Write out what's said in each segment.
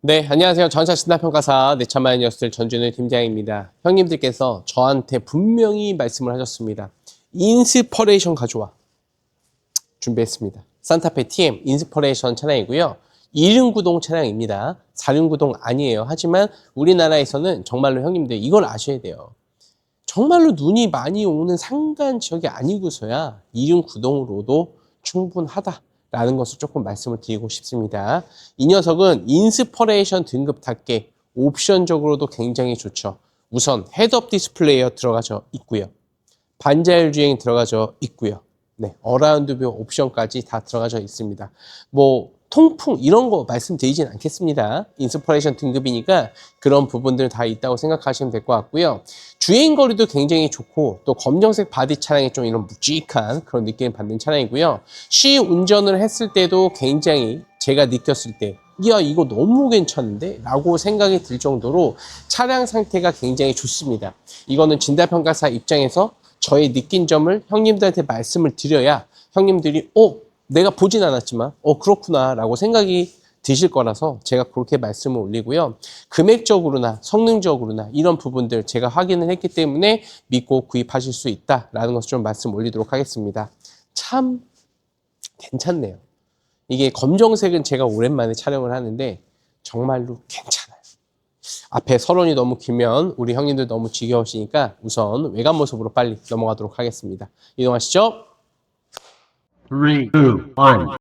네, 안녕하세요. 전차 신화평가사 내차마인 녀석들 전준우 팀장입니다. 형님들께서 저한테 분명히 말씀을 하셨습니다. 인스퍼레이션 가져와. 준비했습니다. 산타페 TM 인스퍼레이션 차량이고요. 2륜구동 차량입니다. 4륜구동 아니에요. 하지만 우리나라에서는 정말로 형님들 이걸 아셔야 돼요. 정말로 눈이 많이 오는 상간 지역이 아니고서야 2륜 구동으로도 충분하다 라는 것을 조금 말씀을 드리고 싶습니다. 이 녀석은 인스퍼레이션 등급답게 옵션적으로도 굉장히 좋죠. 우선 헤드업 디스플레이어 들어가져 있고요. 반자율 주행 들어가져 있고요. 네, 어라운드 뷰 옵션까지 다 들어가져 있습니다. 뭐 통풍 이런 거 말씀드리진 않겠습니다. 인스퍼레이션 등급이니까 그런 부분들 다 있다고 생각하시면 될 것 같고요. 주행 거리도 굉장히 좋고 또 검정색 바디 차량이 좀 이런 묵직한 그런 느낌을 받는 차량이고요. 시 운전을 했을 때도 굉장히 제가 느꼈을 때 야, 이거 너무 괜찮은데? 라고 생각이 들 정도로 차량 상태가 굉장히 좋습니다. 이거는 진단평가사 입장에서 저의 느낀 점을 형님들한테 말씀을 드려야 형님들이, 어, 내가 보진 않았지만, 어, 그렇구나. 라고 생각이 드실 거라서 제가 그렇게 말씀을 올리고요. 금액적으로나 성능적으로나 이런 부분들 제가 확인을 했기 때문에 믿고 구입하실 수 있다라는 것을 좀 말씀 올리도록 하겠습니다. 참 괜찮네요. 이게 검정색은 제가 오랜만에 촬영을 하는데 정말로 괜찮아요. 앞에 서론이 너무 길면 우리 형님들 너무 지겨우시니까 우선 외관 모습으로 빨리 넘어가도록 하겠습니다. 이동하시죠. Three, two, one.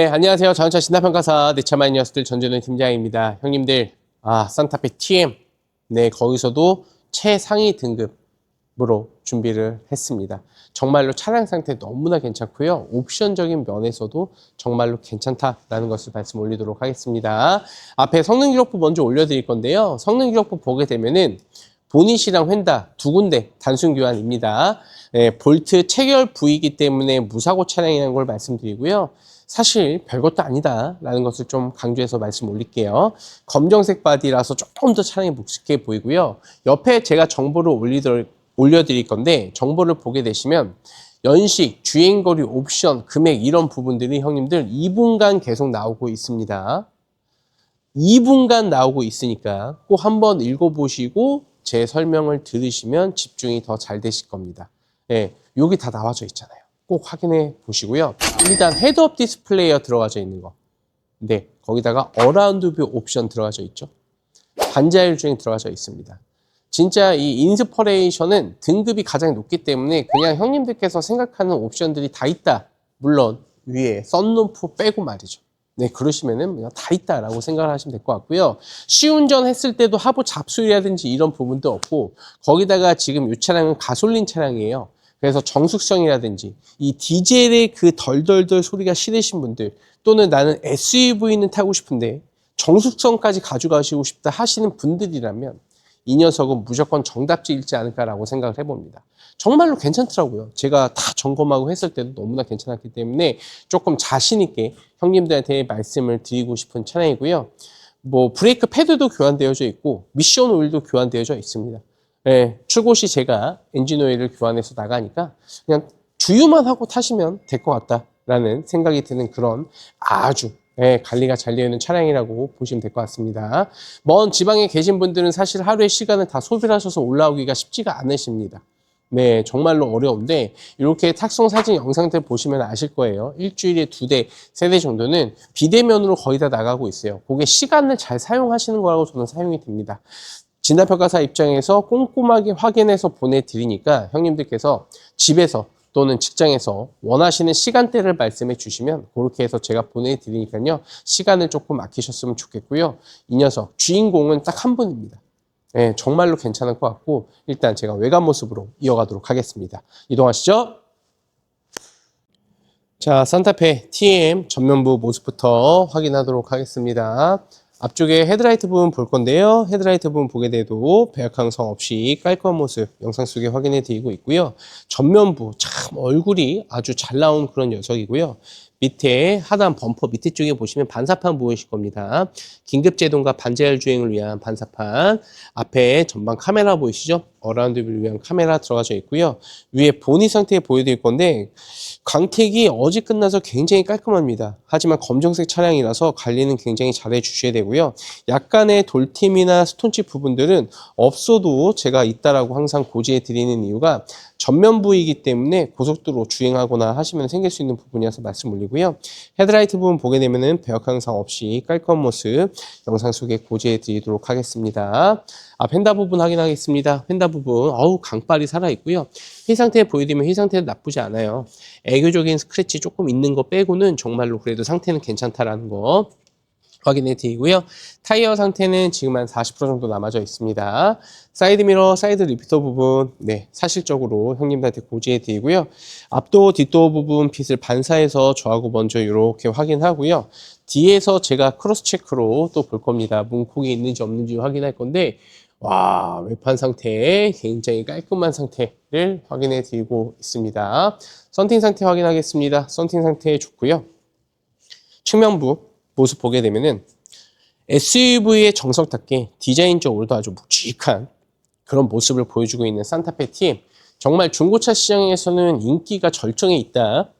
네, 안녕하세요. 자동차 신화평가사 내차마인 녀석들 전준우 팀장입니다. 형님들, 아, 산타페 TM. 네, 거기서도 최상위 등급으로 준비를 했습니다. 정말로 차량 상태 너무나 괜찮고요. 옵션적인 면에서도 정말로 괜찮다라는 것을 말씀 올리도록 하겠습니다. 앞에 성능 기록부 먼저 올려드릴 건데요. 성능 기록부 보게 되면은 보닛이랑 휀다 두 군데 단순 교환입니다. 네, 볼트 체결 부위이기 때문에 무사고 차량이라는 걸 말씀드리고요. 사실 별것도 아니다라는 것을 좀 강조해서 말씀 올릴게요. 검정색 바디라서 조금 더 차량이 묵직해 보이고요. 옆에 제가 정보를 올리더, 올려드릴 건데 정보를 보게 되시면 연식, 주행거리, 옵션, 금액 이런 부분들이 형님들 2분간 계속 나오고 있습니다. 2분간 나오고 있으니까 꼭 한번 읽어보시고 제 설명을 들으시면 집중이 더 잘 되실 겁니다. 예, 여기 다 나와져 있잖아요. 꼭 확인해 보시고요. 일단 헤드업 디스플레이어 들어가져 있는 거. 네, 거기다가 어라운드 뷰 옵션 들어가져 있죠. 반자율 주행 들어가져 있습니다. 진짜 이 인스퍼레이션은 등급이 가장 높기 때문에 그냥 형님들께서 생각하는 옵션들이 다 있다. 물론 위에 썬루프 빼고 말이죠. 네, 그러시면은 그냥 다 있다라고 생각을 하시면 될 것 같고요. 시운전 했을 때도 하부 잡수율이라든지 이런 부분도 없고 거기다가 지금 이 차량은 가솔린 차량이에요. 그래서 정숙성이라든지 이 디젤의 그 덜덜덜 소리가 싫으신 분들 또는 나는 SUV는 타고 싶은데 정숙성까지 가져가시고 싶다 하시는 분들이라면 이 녀석은 무조건 정답지일지 않을까라고 생각을 해봅니다. 정말로 괜찮더라고요. 제가 다 점검하고 했을 때도 너무나 괜찮았기 때문에 조금 자신있게 형님들한테 말씀을 드리고 싶은 차량이고요. 뭐 브레이크 패드도 교환되어져 있고 미션 오일도 교환되어져 있습니다. 예, 출고 시 제가 엔진 오일을 교환해서 나가니까 그냥 주유만 하고 타시면 될 것 같다라는 생각이 드는 그런 아주 예, 관리가 잘 되어 있는 차량이라고 보시면 될 것 같습니다. 먼 지방에 계신 분들은 사실 하루의 시간을 다 소비를 하셔서 올라오기가 쉽지가 않으십니다. 네, 정말로 어려운데 이렇게 탁송 사진 영상들 보시면 아실 거예요. 일주일에 두 대, 세 대 정도는 비대면으로 거의 다 나가고 있어요. 그게 시간을 잘 사용하시는 거라고 저는 사용이 됩니다. 진단평가사 입장에서 꼼꼼하게 확인해서 보내드리니까 형님들께서 집에서 또는 직장에서 원하시는 시간대를 말씀해 주시면 그렇게 해서 제가 보내드리니까요. 시간을 조금 아끼셨으면 좋겠고요. 이 녀석 주인공은 딱 한 분입니다. 네, 정말로 괜찮을 것 같고 일단 제가 외관 모습으로 이어가도록 하겠습니다. 이동하시죠. 자, 산타페 TM 전면부 모습부터 확인하도록 하겠습니다. 앞쪽에 헤드라이트 부분 볼 건데요. 헤드라이트 부분 보게 돼도 배약 항성 없이 깔끔한 모습 영상 속에 확인해 드리고 있고요. 전면부 참 얼굴이 아주 잘 나온 그런 녀석이고요. 밑에 하단 범퍼 밑에 쪽에 보시면 반사판 보이실 겁니다. 긴급 제동과 반제할 주행을 위한 반사판. 앞에 전방 카메라 보이시죠? 어라운드를 위한 카메라 들어가져 있고요. 위에 보니 상태 보여드릴 건데 광택이 어제 끝나서 굉장히 깔끔합니다. 하지만 검정색 차량이라서 관리는 굉장히 잘해 주셔야 되고요. 약간의 돌팀이나 스톤칩 부분들은 없어도 제가 있다라고 항상 고지해 드리는 이유가 전면부이기 때문에 고속도로 주행하거나 하시면 생길 수 있는 부분이어서 말씀 올리고요. 헤드라이트 부분 보게 되면은 배역 항상 없이 깔끔한 모습 영상 속에 고지해 드리도록 하겠습니다. 앞 휀다 부분 확인하겠습니다. 휀다 부분 어우 강빨이 살아 있고요. 휘 상태 보여드리면 휘 상태도 나쁘지 않아요. 애교적인 스크래치 조금 있는 거 빼고는 정말로 그래도 상태는 괜찮다라는 거 확인해 드리고요. 타이어 상태는 지금 한 40% 정도 남아져 있습니다. 사이드 미러, 사이드 리피터 부분, 네, 사실적으로 형님들한테 고지해 드리고요. 앞도, 뒷도 부분 빛을 반사해서 저하고 먼저 이렇게 확인하고요. 뒤에서 제가 크로스 체크로 또 볼 겁니다. 문콕이 있는지 없는지 확인할 건데, 와, 외판 상태 굉장히 깔끔한 상태를 확인해 드리고 있습니다. 썬팅 상태 확인하겠습니다. 썬팅 상태 좋고요. 측면부 모습 보게 되면은 SUV의 정석답게 디자인적으로도 아주 묵직한 그런 모습을 보여주고 있는 산타페 TM. 정말 중고차 시장에서는 인기가 절정에 있다.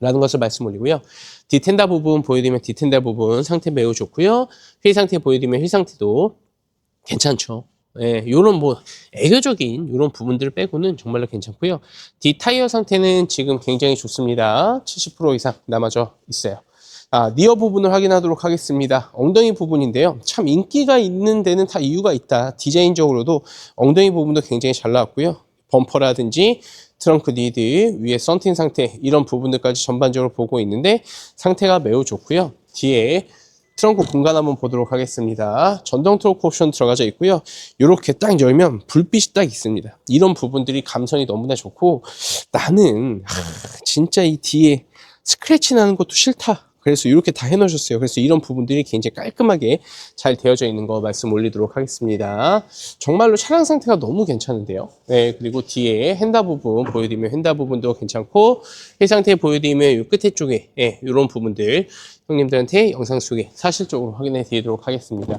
라는 것을 말씀 올리고요. 디텐다 부분 보여드리면 디텐다 부분 상태 매우 좋고요. 휠 상태 보여드리면 휠 상태도 괜찮죠. 예, 요런 뭐 애교적인 요런 부분들을 빼고는 정말로 괜찮고요. 뒤 타이어 상태는 지금 굉장히 좋습니다. 70% 이상 남아져 있어요. 아, 니어 부분을 확인하도록 하겠습니다. 엉덩이 부분인데요. 참 인기가 있는 데는 다 이유가 있다. 디자인적으로도 엉덩이 부분도 굉장히 잘 나왔고요. 범퍼라든지 트렁크 리드, 위에 썬팅 상태 이런 부분들까지 전반적으로 보고 있는데 상태가 매우 좋고요. 뒤에 트렁크 공간 한번 보도록 하겠습니다. 전동 트렁크 옵션 들어가져 있고요. 이렇게 딱 열면 불빛이 딱 있습니다. 이런 부분들이 감성이 너무나 좋고 나는 하, 진짜 이 뒤에 스크래치 나는 것도 싫다. 그래서 이렇게 다 해놓으셨어요. 그래서 이런 부분들이 굉장히 깔끔하게 잘 되어져 있는 거 말씀 올리도록 하겠습니다. 정말로 차량 상태가 너무 괜찮은데요. 네, 그리고 뒤에 핸다 부분 보여드리면 핸다 부분도 괜찮고 이 상태 보여드리면 이 끝에 쪽에 예, 이런 부분들 형님들한테 영상 속에 사실적으로 확인해 드리도록 하겠습니다.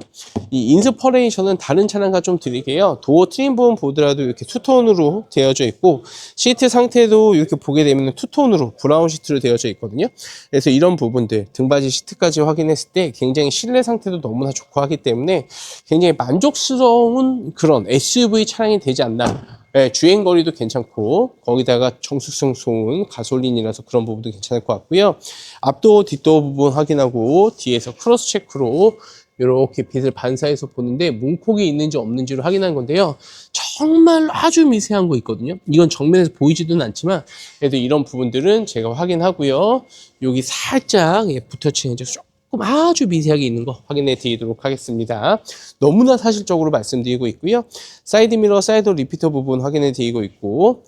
이 인스퍼레이션은 다른 차량과 좀 드리게요. 도어 트림 부분 보더라도 이렇게 투톤으로 되어져 있고 시트 상태도 이렇게 보게 되면 투톤으로 브라운 시트로 되어져 있거든요. 그래서 이런 부분들 등받이 시트까지 확인했을 때 굉장히 실내 상태도 너무나 좋고 하기 때문에 굉장히 만족스러운 그런 SUV 차량이 되지 않나 예, 주행 거리도 괜찮고 거기다가 정수성 좋은 가솔린이라서 그런 부분도 괜찮을 것 같고요. 앞도 뒷도 부분 확인하고 뒤에서 크로스 체크로 이렇게 빛을 반사해서 보는데 문콕이 있는지 없는지를 확인한 건데요. 정말 아주 미세한 거 있거든요. 이건 정면에서 보이지는 않지만 그래도 이런 부분들은 제가 확인하고요. 여기 살짝 예, 붙어치는 조금 아주 미세하게 있는 거 확인해 드리도록 하겠습니다. 너무나 사실적으로 말씀드리고 있고요. 사이드 미러, 사이드 리피터 부분 확인해 드리고 있고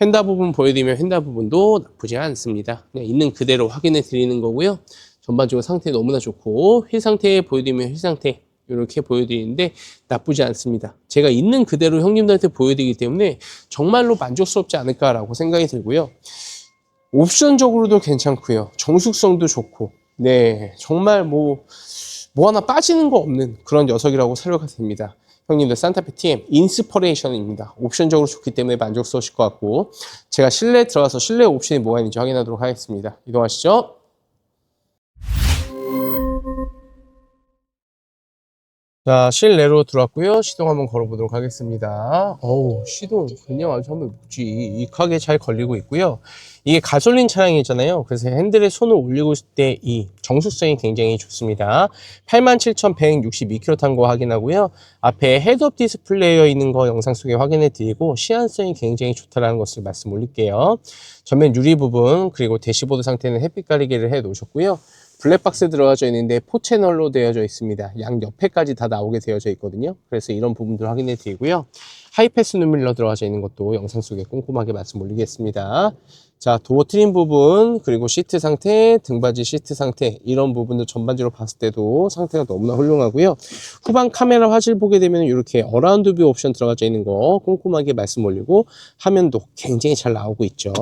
휀다 부분 보여드리면 휀다 부분도 나쁘지 않습니다. 그냥 있는 그대로 확인해 드리는 거고요. 전반적으로 상태 너무나 좋고 휠 상태 보여드리면 휠 상태 이렇게 보여드리는데 나쁘지 않습니다. 제가 있는 그대로 형님들한테 보여드리기 때문에 정말로 만족스럽지 않을까라고 생각이 들고요. 옵션적으로도 괜찮고요. 정숙성도 좋고 네 정말 뭐 뭐 하나 빠지는 거 없는 그런 녀석이라고 사료가 됩니다. 형님들 산타페 TM 인스퍼레이션입니다. 옵션적으로 좋기 때문에 만족스러우실 것 같고 제가 실내 들어가서 실내 옵션이 뭐가 있는지 확인하도록 하겠습니다. 이동하시죠. 자, 실내로 들어왔고요. 시동 한번 걸어보도록 하겠습니다. 어우, 시동 그냥 아주 한번 묵직하게 잘 걸리고 있고요. 이게 가솔린 차량이잖아요. 그래서 핸들에 손을 올리고 있을 때 이 정수성이 굉장히 좋습니다. 87,162km 탄 거 확인하고요. 앞에 헤드업 디스플레이어 있는 거 영상 속에 확인해 드리고 시안성이 굉장히 좋다라는 것을 말씀 올릴게요. 전면 유리 부분 그리고 대시보드 상태는 햇빛 가리개를 해 놓으셨고요. 블랙박스 들어가져 있는데 포 채널로 되어져 있습니다. 양 옆에까지 다 나오게 되어져 있거든요. 그래서 이런 부분들 확인해 드리고요. 하이패스 눈밀러 들어가져 있는 것도 영상 속에 꼼꼼하게 말씀 올리겠습니다. 자, 도어 트림 부분, 그리고 시트 상태, 등받이 시트 상태, 이런 부분들 전반적으로 봤을 때도 상태가 너무나 훌륭하고요. 후방 카메라 화질 보게 되면 이렇게 어라운드 뷰 옵션 들어가져 있는 거 꼼꼼하게 말씀 올리고 화면도 굉장히 잘 나오고 있죠.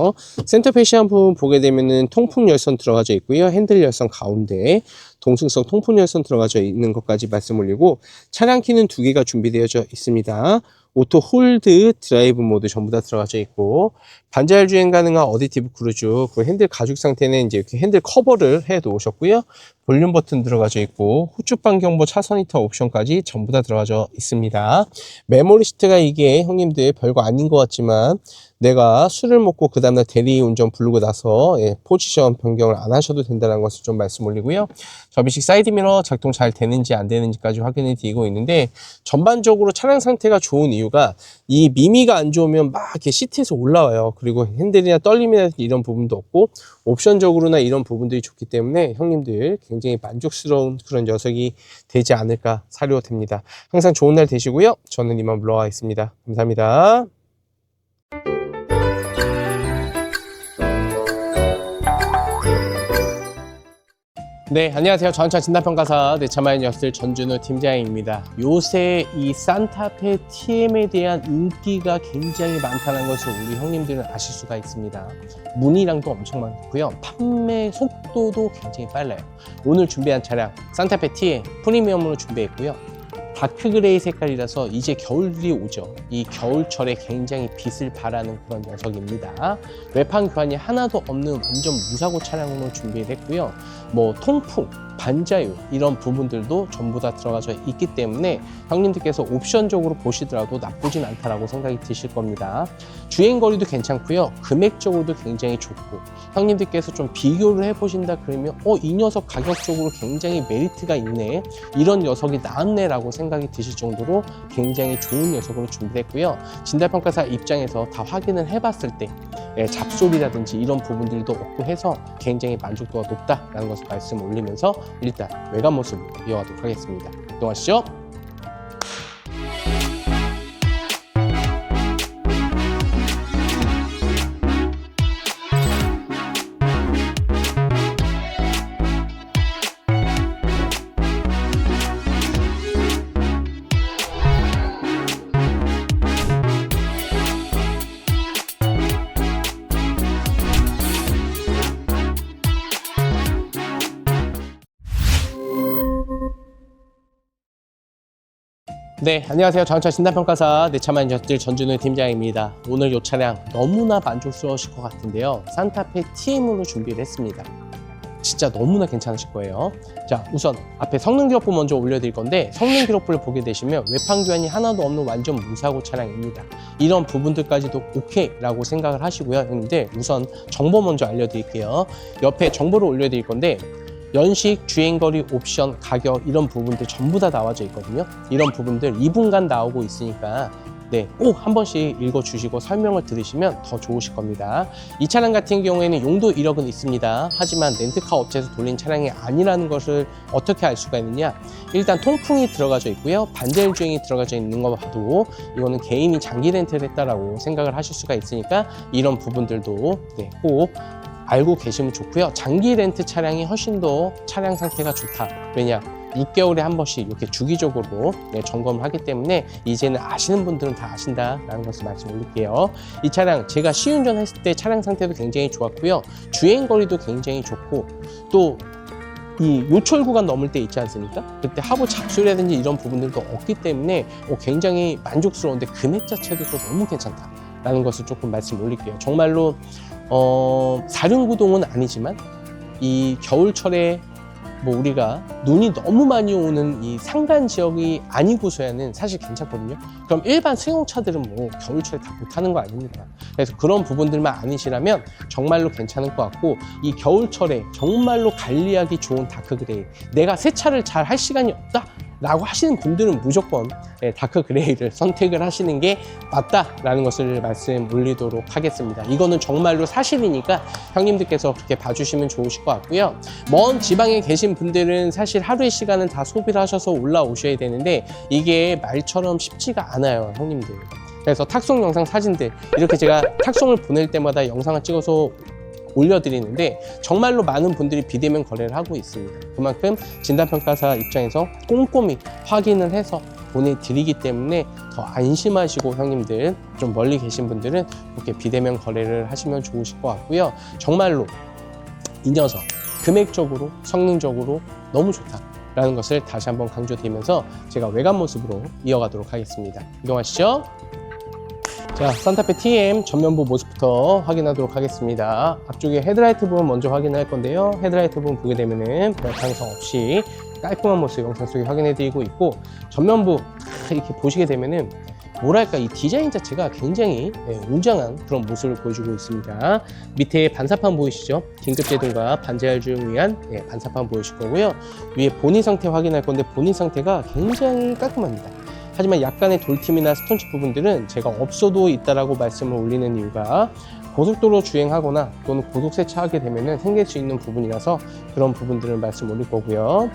센터 페시한 부분 보게 되면은 통풍 열선 들어가져 있고요. 핸들 열선 가운데 동승성 통풍 열선 들어가져 있는 것까지 말씀 올리고 차량 키는 두 개가 준비되어져 있습니다. 오토 홀드 드라이브 모드 전부 다 들어가져 있고 반자율 주행 가능한 어디티브 크루즈 그 핸들 가죽 상태는 이제 이렇게 핸들 커버를 해 놓으셨고요. 볼륨 버튼 들어가져 있고 후측방 경보 차선 이터 옵션까지 전부 다 들어가져 있습니다. 메모리 시트가 이게 형님들 별거 아닌 것 같지만 내가 술을 먹고 그 다음날 대리 운전 부르고 나서 예, 포지션 변경을 안 하셔도 된다는 것을 좀 말씀 올리고요. 접이식 사이드 미러 작동 잘 되는지 안 되는지까지 확인해 드리고 있는데 전반적으로 차량 상태가 좋은 이유가 이 미미가 안 좋으면 막 이렇게 시트에서 올라와요. 그리고 핸들이나 떨림이나 이런 부분도 없고 옵션적으로나 이런 부분들이 좋기 때문에 형님들 굉장히 만족스러운 그런 녀석이 되지 않을까 사료됩니다. 항상 좋은 날 되시고요. 저는 이만 물러가겠습니다. 감사합니다. 네, 안녕하세요. 전차 진단평가사 내차마인 녀들 전준우 팀장입니다. 요새 이 산타페 TM에 대한 인기가 굉장히 많다는 것을 우리 형님들은 아실 수가 있습니다. 문의량도 엄청 많고요. 판매 속도도 굉장히 빨라요. 오늘 준비한 차량 산타페 TM 프리미엄으로 준비했고요. 다크 그레이 색깔이라서 이제 겨울이 오죠. 이 겨울철에 굉장히 빛을 발하는 그런 녀석입니다. 외판 교환이 하나도 없는 완전 무사고 차량으로 준비를 했고요. 뭐 통풍, 반자율 이런 부분들도 전부 다 들어가져 있기 때문에 형님들께서 옵션적으로 보시더라도 나쁘진 않다라고 생각이 드실 겁니다. 주행 거리도 괜찮고요. 금액적으로도 굉장히 좋고 형님들께서 좀 비교를 해보신다 그러면 어 이 녀석 가격적으로 굉장히 메리트가 있네 이런 녀석이 나왔네라고 생각이 드실 정도로 굉장히 좋은 녀석으로 준비했고요. 진단평가사 입장에서 다 확인을 해봤을 때 예, 잡소리라든지 이런 부분들도 없고 해서 굉장히 만족도가 높다라는 것을 말씀 올리면서 일단 외관 모습 이어가도록 하겠습니다. 이동하시죠. 네, 안녕하세요. 자동차 진단평가사 내차만 녀들 전준우 팀장입니다. 오늘 이 차량 너무나 만족스러우실 것 같은데요. 산타페 TM으로 준비를 했습니다. 진짜 너무나 괜찮으실 거예요. 자, 우선 앞에 성능 기록부 먼저 올려드릴 건데 성능 기록부를 보게 되시면 외판 교환이 하나도 없는 완전 무사고 차량입니다. 이런 부분들까지도 오케이라고 생각을 하시고요. 형님들 우선 정보 먼저 알려드릴게요. 옆에 정보를 올려드릴 건데 연식, 주행거리, 옵션, 가격 이런 부분들 전부 다 나와져 있거든요. 이런 부분들 2분간 나오고 있으니까 네, 꼭 한 번씩 읽어주시고 설명을 들으시면 더 좋으실 겁니다. 이 차량 같은 경우에는 용도 이력은 있습니다. 하지만 렌트카 업체에서 돌린 차량이 아니라는 것을 어떻게 알 수가 있느냐? 일단 통풍이 들어가져 있고요. 반자율 주행이 들어가져 있는 거 봐도 이거는 개인이 장기 렌트를 했다라고 생각을 하실 수가 있으니까 이런 부분들도 네, 꼭 알고 계시면 좋고요. 장기 렌트 차량이 훨씬 더 차량 상태가 좋다. 왜냐? 6개월에 한 번씩 이렇게 주기적으로 네, 점검을 하기 때문에 이제는 아시는 분들은 다 아신다라는 것을 말씀 올릴게요. 이 차량 제가 시운전 했을 때 차량 상태도 굉장히 좋았고요. 주행 거리도 굉장히 좋고 또 이 요철 구간 넘을 때 있지 않습니까? 그때 하부 잡소리라든지 이런 부분들도 없기 때문에 어, 굉장히 만족스러운데 금액 자체도 또 너무 괜찮다 라는 것을 조금 말씀 올릴게요. 정말로 어, 사륜구동은 아니지만 이 겨울철에 뭐 우리가 눈이 너무 많이 오는 이 산간 지역이 아니고서야는 사실 괜찮거든요. 그럼 일반 승용차들은 뭐 겨울철에 다 못하는 거 아닙니까? 그래서 그런 부분들만 아니시라면 정말로 괜찮을 것 같고 이 겨울철에 정말로 관리하기 좋은 다크 그레이 내가 세차를 잘 할 시간이 없다. 라고 하시는 분들은 무조건 예, 다크 그레이를 선택을 하시는 게 맞다라는 것을 말씀 올리도록 하겠습니다. 이거는 정말로 사실이니까 형님들께서 그렇게 봐주시면 좋으실 것 같고요. 먼 지방에 계신 분들은 사실 하루의 시간은 다 소비를 하셔서 올라오셔야 되는데 이게 말처럼 쉽지가 않아요, 형님들. 그래서 탁송 영상 사진들 이렇게 제가 탁송을 보낼 때마다 영상을 찍어서 올려드리는데 정말로 많은 분들이 비대면 거래를 하고 있습니다. 그만큼 진단평가사 입장에서 꼼꼼히 확인을 해서 보내드리기 때문에 더 안심하시고 형님들 좀 멀리 계신 분들은 이렇게 비대면 거래를 하시면 좋으실 것 같고요. 정말로 이 녀석 금액적으로 성능적으로 너무 좋다 라는 것을 다시 한번 강조드리면서 제가 외관 모습으로 이어가도록 하겠습니다. 이동하시죠. 자, 산타페 TM 전면부 모습부터 확인하도록 하겠습니다. 앞쪽에 헤드라이트 부분 먼저 확인할 건데요. 헤드라이트 부분 보게 되면은 별 가능성 없이 깔끔한 모습 영상 속에 확인해 드리고 있고 전면부 딱 이렇게 보시게 되면은 뭐랄까 이 디자인 자체가 굉장히 예, 웅장한 그런 모습을 보여주고 있습니다. 밑에 반사판 보이시죠? 긴급 제동과 반제할 중 위한 예, 반사판 보이실 거고요. 위에 본인 상태 확인할 건데 본인 상태가 굉장히 깔끔합니다. 하지만 약간의 돌팀이나 스톤칩 부분들은 제가 없어도 있다라고 말씀을 올리는 이유가 고속도로 주행하거나 또는 고속 세차하게 되면 생길 수 있는 부분이라서 그런 부분들을 말씀 올릴 거고요.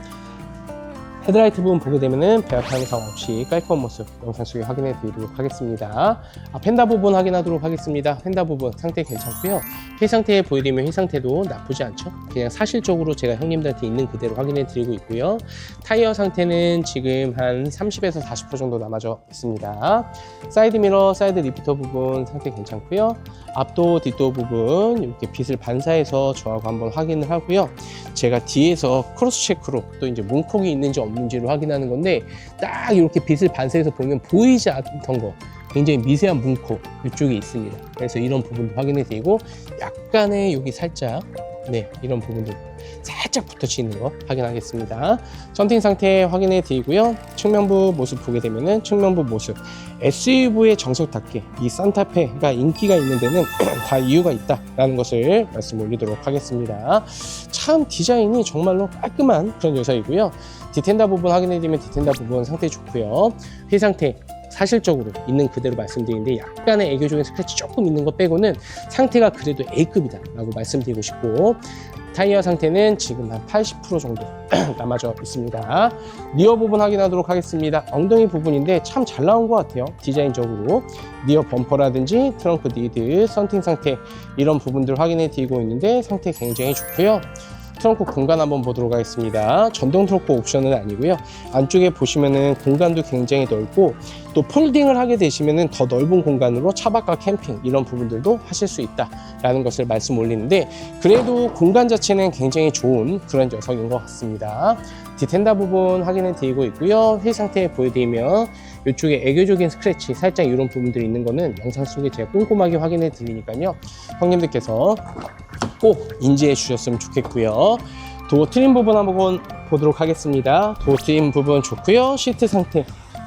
헤드라이트 부분 보게 되면은 배합 현상 없이 깔끔한 모습 영상 속에 확인해 드리도록 하겠습니다. 아, 펜다 부분 확인하도록 하겠습니다. 펜다 부분 상태 괜찮고요. 휠 상태 보여드리면 휠 상태도 나쁘지 않죠. 그냥 사실적으로 제가 형님들한테 있는 그대로 확인해 드리고 있고요. 타이어 상태는 지금 한 30에서 40% 정도 남아져 있습니다. 사이드 미러, 사이드 리프터 부분 상태 괜찮고요. 앞도, 뒷도 부분 이렇게 빛을 반사해서 저하고 한번 확인을 하고요. 제가 뒤에서 크로스 체크로 또 이제 문콕이 있는지 없는지 를 확인하는 건데 딱 이렇게 빛을 반사해서 보면 보이지 않던 거 굉장히 미세한 문콕 이쪽에 있습니다. 그래서 이런 부분도 확인해 드리고 약간의 여기 살짝 네 이런 부분들 살짝 붙어치 있는 거 확인하겠습니다. 썬팅 상태 확인해 드리고요. 측면부 모습 보게 되면은 측면부 모습 SUV의 정석답게 이 산타페가 인기가 있는 데는 다 이유가 있다라는 것을 말씀 올리도록 하겠습니다. 참 디자인이 정말로 깔끔한 그런 녀석이고요. 디텐다 부분 확인해 드리면 디텐다 부분 상태 좋고요. 휠 상태 사실적으로 있는 그대로 말씀드리는데 약간의 애교적인 스크래치 조금 있는 것 빼고는 상태가 그래도 A급이다 라고 말씀드리고 싶고 타이어 상태는 지금 한 80% 정도 남아져 있습니다. 리어 부분 확인하도록 하겠습니다. 엉덩이 부분인데 참 잘 나온 것 같아요. 디자인적으로. 리어 범퍼라든지 트렁크 니드, 썬팅 상태 이런 부분들 확인해 드리고 있는데 상태 굉장히 좋고요. 트렁크 공간 한번 보도록 하겠습니다. 전동 트렁크 옵션은 아니고요. 안쪽에 보시면은 공간도 굉장히 넓고 또 폴딩을 하게 되시면은 더 넓은 공간으로 차박과 캠핑 이런 부분들도 하실 수 있다라는 것을 말씀 올리는데 그래도 공간 자체는 굉장히 좋은 그런 녀석인 것 같습니다. 디텐다 부분 확인해 드리고 있고요. 휠 상태 보여드리면 이쪽에 애교적인 스크래치 살짝 이런 부분들이 있는 거는 영상 속에 제가 꼼꼼하게 확인해 드리니까요. 형님들께서 꼭 인지해 주셨으면 좋겠고요. 도어 트림 부분 한번 보도록 하겠습니다. 도어 트림 부분 좋고요. 시트 상태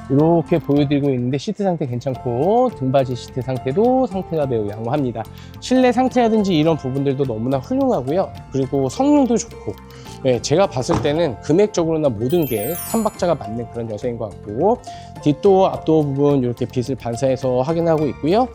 이렇게 보여드리고 있는데 시트 상태 괜찮고 등받이 시트 상태도 상태가 매우 양호합니다. 실내 상태라든지 이런 부분들도 너무나 훌륭하고요. 그리고 성능도 좋고 네, 제가 봤을 때는 금액적으로나 모든 게 3박자가 맞는 그런 녀석인 것 같고 뒷도어 앞도어 부분 이렇게 빛을 반사해서 확인하고 있고요.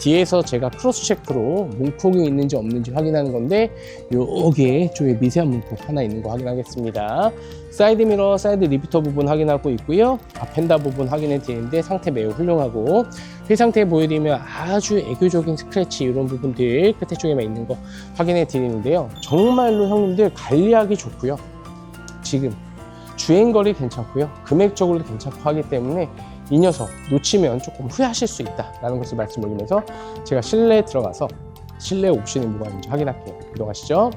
뒤에서 제가 크로스 체크로 문콕이 있는지 없는지 확인하는 건데 여기에 쪽에 미세한 문콕 하나 있는 거 확인하겠습니다. 사이드 미러, 사이드 리프터 부분 확인하고 있고요. 앞 펜다 부분 확인해 드리는데 상태 매우 훌륭하고 휠 상태 보여드리면 아주 애교적인 스크래치 이런 부분들 끝에 쪽에만 있는 거 확인해 드리는데요. 정말로 형님들 관리하기 좋고요. 지금 주행거리 괜찮고요. 금액적으로도 괜찮고 하기 때문에 이 녀석 놓치면 조금 후회하실 수 있다라는 것을 말씀 올리면서 제가 실내에 들어가서 실내 옵션이 뭐가 있는지 확인할게요. 이동하시죠.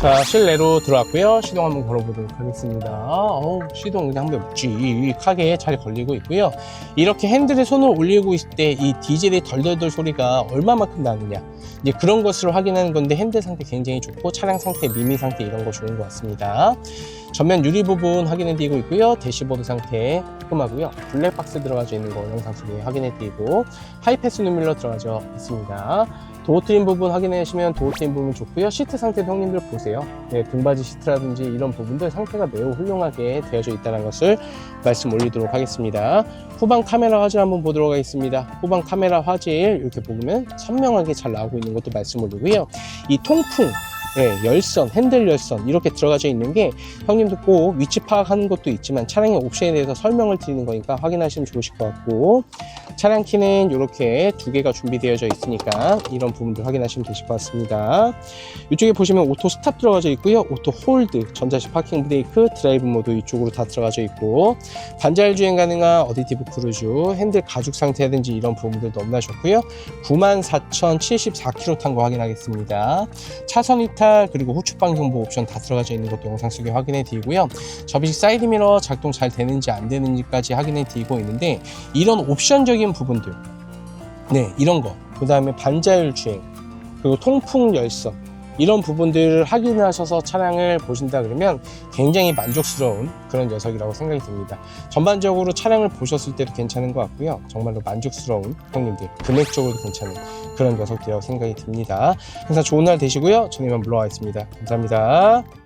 자, 실내로 들어왔고요. 시동 한번 걸어보도록 하겠습니다. 어우, 시동 그냥 한번 묵직하게 잘 걸리고 있고요. 이렇게 핸들에 손을 올리고 있을 때 이 디젤의 덜덜덜 소리가 얼마만큼 나느냐. 이제 그런 것을 확인하는 건데 핸들 상태 굉장히 좋고 차량 상태, 미미 상태 이런 거 좋은 것 같습니다. 전면 유리 부분 확인해 드리고 있고요. 대시보드 상태 깔끔하고요. 블랙박스 들어가져 있는 거 영상 속에 확인해 드리고 하이패스 눈밀러 들어가져 있습니다. 도어 트림 부분 확인해 주시면 도어 트림 부분 좋고요. 시트 상태도 형님들 보세요. 네, 등받이 시트라든지 이런 부분들 상태가 매우 훌륭하게 되어져 있다는 것을 말씀 올리도록 하겠습니다. 후방 카메라 화질 한번 보도록 하겠습니다. 후방 카메라 화질 이렇게 보면 선명하게 잘 나오고 있는 것도 말씀 올리고요. 이 통풍 네, 열선, 핸들 열선 이렇게 들어가져 있는 게 형님도 꼭 위치 파악하는 것도 있지만 차량의 옵션에 대해서 설명을 드리는 거니까 확인하시면 좋으실 것 같고 차량 키는 이렇게 두 개가 준비되어져 있으니까 이런 부분들 확인하시면 되실 것 같습니다. 이쪽에 보시면 오토 스탑 들어가져 있고요. 오토 홀드, 전자식 파킹 브레이크, 드라이브 모드 이쪽으로 다 들어가져 있고 반자율 주행 가능한 어디티브 크루즈, 핸들 가죽 상태라든지 이런 부분들 너무나 좋고요. 94,074km 탄 거 확인하겠습니다. 차선 이탈 그리고 후측방 정보 옵션 다 들어가져 있는 것도 영상 속에 확인해 드리고요. 접이식 사이드 미러 작동 잘 되는지 안 되는지까지 확인해 드리고 있는데 이런 옵션적인 부분들 네 이런 거그 다음에 반자율 주행 그리고 통풍 열선 이런 부분들을 확인하셔서 차량을 보신다 그러면 굉장히 만족스러운 그런 녀석이라고 생각이 듭니다. 전반적으로 차량을 보셨을 때도 괜찮은 것 같고요. 정말로 만족스러운 형님들, 금액적으로도 괜찮은 그런 녀석들이라고 생각이 듭니다. 항상 좋은 날 되시고요. 저는 이만 물러가 있습니다. 감사합니다.